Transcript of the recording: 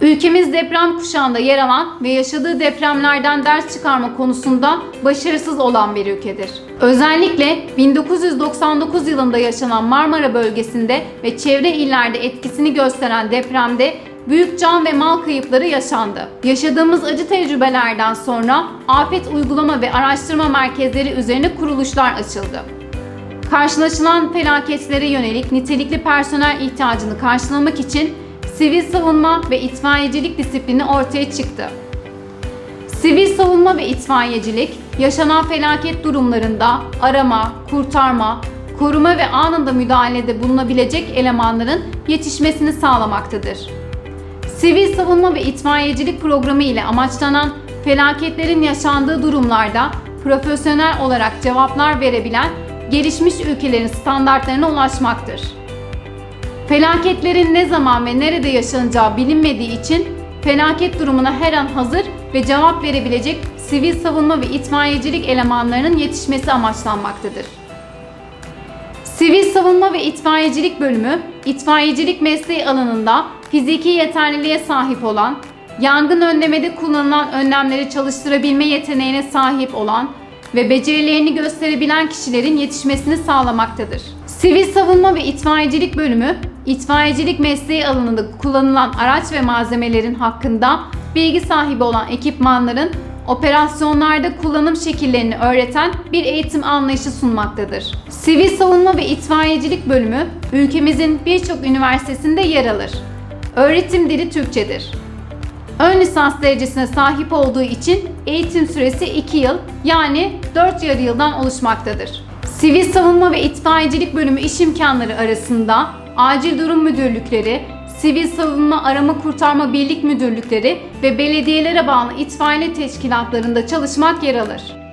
Ülkemiz deprem kuşağında yer alan ve yaşadığı depremlerden ders çıkarma konusunda başarısız olan bir ülkedir. Özellikle 1999 yılında yaşanan Marmara bölgesinde ve çevre illerde etkisini gösteren depremde büyük can ve mal kayıpları yaşandı. Yaşadığımız acı tecrübelerden sonra afet uygulama ve araştırma merkezleri üzerine kuruluşlar açıldı. Karşılaşılan felaketlere yönelik nitelikli personel ihtiyacını karşılamak için sivil savunma ve itfaiyecilik disiplini ortaya çıktı. Sivil savunma ve itfaiyecilik, yaşanan felaket durumlarında arama, kurtarma, koruma ve anında müdahalede bulunabilecek elemanların yetişmesini sağlamaktadır. Sivil savunma ve itfaiyecilik programı ile amaçlanan felaketlerin yaşandığı durumlarda profesyonel olarak cevaplar verebilen gelişmiş ülkelerin standartlarına ulaşmaktır. Felaketlerin ne zaman ve nerede yaşanacağı bilinmediği için felaket durumuna her an hazır ve cevap verebilecek sivil savunma ve itfaiyecilik elemanlarının yetişmesi amaçlanmaktadır. Sivil Savunma ve İtfaiyecilik Bölümü, itfaiyecilik mesleği alanında fiziki yeterliliğe sahip olan, yangın önlemede kullanılan önlemleri çalıştırabilme yeteneğine sahip olan ve becerilerini gösterebilen kişilerin yetişmesini sağlamaktadır. Sivil Savunma ve İtfaiyecilik Bölümü, itfaiyecilik mesleği alanında kullanılan araç ve malzemelerin hakkında bilgi sahibi olan ekipmanların operasyonlarda kullanım şekillerini öğreten bir eğitim anlayışı sunmaktadır. Sivil Savunma ve İtfaiyecilik Bölümü ülkemizin birçok üniversitesinde yer alır. Öğretim dili Türkçedir. Ön lisans derecesine sahip olduğu için eğitim süresi 2 yıl yani 4 yarı yıldan oluşmaktadır. Sivil Savunma ve İtfaiyecilik Bölümü iş imkanları arasında acil durum müdürlükleri, Sivil Savunma Arama Kurtarma Birlik Müdürlükleri ve belediyelere bağlı itfaiye teşkilatlarında çalışmak yer alır.